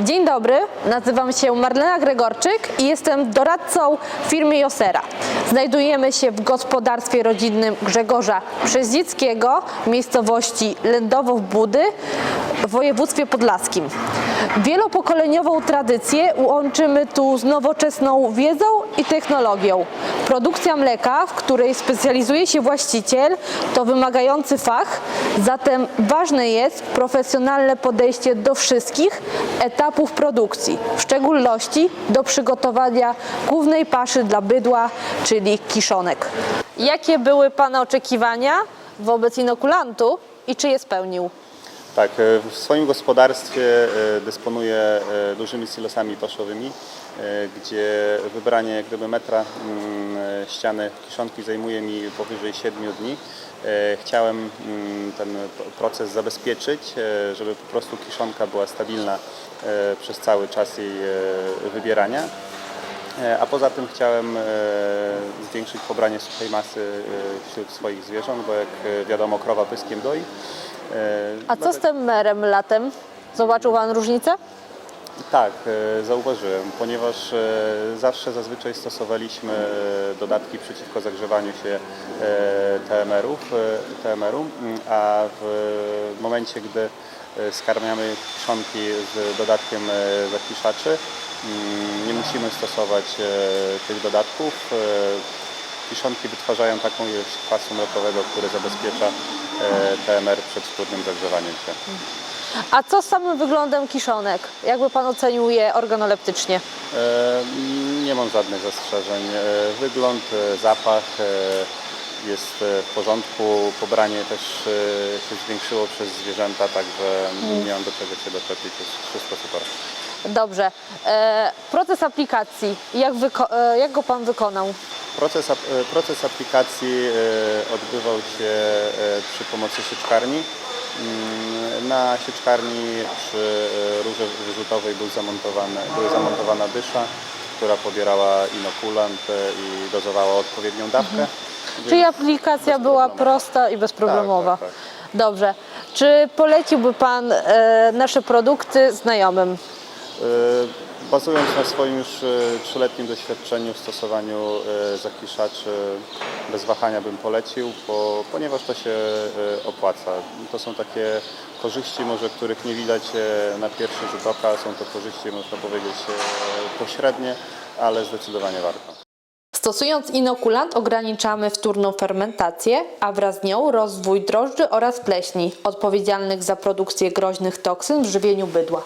Dzień dobry, nazywam się Marlena Gregorczyk i jestem doradcą w firmie Josera. Znajdujemy się w gospodarstwie rodzinnym Grzegorza Przeździckiego miejscowości Lędowo w Budy w województwie podlaskim. Wielopokoleniową tradycję łączymy tu z nowoczesną wiedzą i technologią. Produkcja mleka, w której specjalizuje się właściciel, to wymagający fach, zatem ważne jest profesjonalne podejście do wszystkich etapów produkcji, w szczególności do przygotowania głównej paszy dla bydła, czyli kiszonek. Jakie były Pana oczekiwania wobec inokulantu i czy je spełnił? Tak, e, w swoim gospodarstwie e, dysponuję e, dużymi silosami paszowymi, e, gdzie wybranie jak gdyby metra mm, ściany kiszonki zajmuje mi powyżej 7 dni. Chciałem mm, ten proces zabezpieczyć, żeby po prostu kiszonka była stabilna przez cały czas jej wybierania. E, A poza tym chciałem e, zwiększyć pobranie suchej masy e, wśród swoich zwierząt, bo jak wiadomo krowa pyskiem doi. A co z tym merem latem? Zobaczył Pan różnicę? Tak, zauważyłem, ponieważ zawsze zazwyczaj stosowaliśmy dodatki przeciwko zagrzewaniu się TMR-ów, TMR-u, a w momencie, gdy skarmiamy kiszonki z dodatkiem e, nie musimy stosować e, tych dodatków. E, Kiszonki wytwarzają taką ilość kwasu mlekowego, który zabezpiecza e, TMR przed wtórnym zagrzewaniem się. A co z samym wyglądem kiszonek? Jakby Pan ocenił je organoleptycznie? Nie mam żadnych zastrzeżeń. Wygląd, zapach jest w porządku. Pobranie też się zwiększyło przez zwierzęta, także nie miałem do czego się doczepić. Jest wszystko super. Dobrze. E, proces aplikacji, jak, e, jak go Pan wykonał? Proces, e, proces aplikacji e, odbywał się przy pomocy sieczkarni. Mm, Na sieczkarni przy rurze wyrzutowej był była zamontowana dysza, która pobierała inokulant i dozowała odpowiednią dawkę. Czyli Więc- aplikacja była prosta i bezproblemowa. Tak, tak, Dobrze. Czy poleciłby Pan e, nasze produkty znajomym? E, Bazując na swoim już e, trzyletnim doświadczeniu w stosowaniu e, zakiszaczy, bez wahania bym polecił, bo, ponieważ to się opłaca. To są takie korzyści, może których nie widać na pierwszy rzut oka, są to korzyści, można powiedzieć, pośrednie, ale zdecydowanie warto. Stosując inokulant ograniczamy wtórną fermentację, a wraz z nią rozwój drożdży oraz pleśni, odpowiedzialnych za produkcję groźnych toksyn w żywieniu bydła.